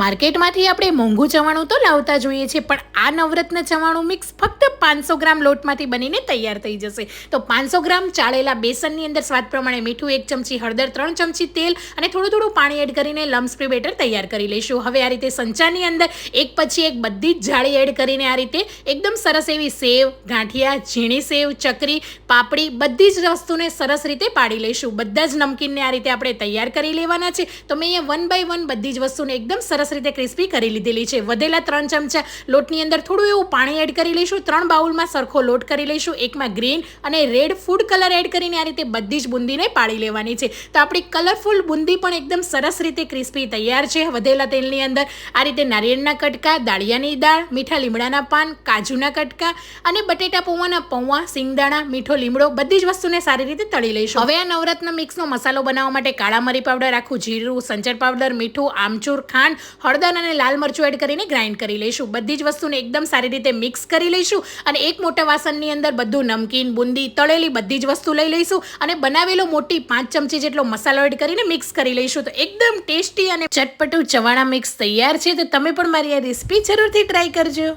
માર્કેટમાંથી આપણે મોંઘું ચવાણું તો લાવતા જોઈએ છીએ પણ આ નવરત્ન ચવાણું મિક્સ ફક્ત પાંચસો ગ્રામ લોટમાંથી બનીને તૈયાર થઈ જશે. તો પાંચસો ગ્રામ ચાળેલા બેસનની અંદર સ્વાદ પ્રમાણે મીઠું એક ચમચી, હળદર ત્રણ ચમચી તેલ અને થોડું થોડું પાણી એડ કરીને લમ્સ ફ્રી બેટર તૈયાર કરી લઈશું. હવે આ રીતે સંચાની અંદર એક પછી એક બધી જ જાળી એડ કરીને આ રીતે એકદમ સરસ એવી સેવ, ગાંઠિયા, ઝીણી સેવ, ચકરી, પાપડી બધી જ વસ્તુને સરસ રીતે પાડી લઈશું. બધા જ નમકીનને આ રીતે આપણે તૈયાર કરી લેવાના છે. તો મેં અહીંયા વન બાય વન બધી જ વસ્તુને એકદમ સરસ રીતે ક્રિસ્પી કરી લીધેલી છે. વધેલા ત્રણ ચમચા લોટની અંદર થોડું એવું પાણી એડ કરી લઈશું. ત્રણ બાઉલમાં સરખો લોટ કરી લઈશું. એકમાં ગ્રીન અને રેડ ફૂડ કલર એડ કરીને આ રીતે બધી જ બુંદીને પાડી લેવાની છે. તો આપણી કલરફુલ બુંદી પણ એકદમ સરસ રીતે ક્રિસ્પી તૈયાર છે. વધેલા તેલની અંદર આ રીતે નારિયેળના કટકા, દાળિયાની દાળ, મીઠા લીમડાના પાન, કાજુના કટકા અને બટેટા પૌવાના પૌવા, સિંગદાણા, મીઠો લીમડો બધી જ વસ્તુને સારી રીતે તળી લઈશું. હવે આ નવરત્ન મિક્સનો મસાલો બનાવવા માટે કાળા મરી પાવડર આખું જીરું, સંચર પાવડર, મીઠું, આમચૂર, ખાંડ હળદર અને લાલ મરચું એડ કરીને ગ્રાઇન્ડ કરી લઈશું. બધી જ વસ્તુને એકદમ સારી રીતે મિક્સ કરી લઈશું અને એક મોટા વાસણની અંદર બધું નમકીન, બુંદી, તળેલી બધી જ વસ્તુ લઈ લઈશું અને બનાવેલો મોટી પાંચ ચમચી જેટલો મસાલો એડ કરીને મિક્સ કરી લઈશું. તો એકદમ ટેસ્ટી અને ચટપટું ચવાણા મિક્સ તૈયાર છે. તો તમે પણ મારી આ રેસીપી જરૂરથી ટ્રાય કરજો.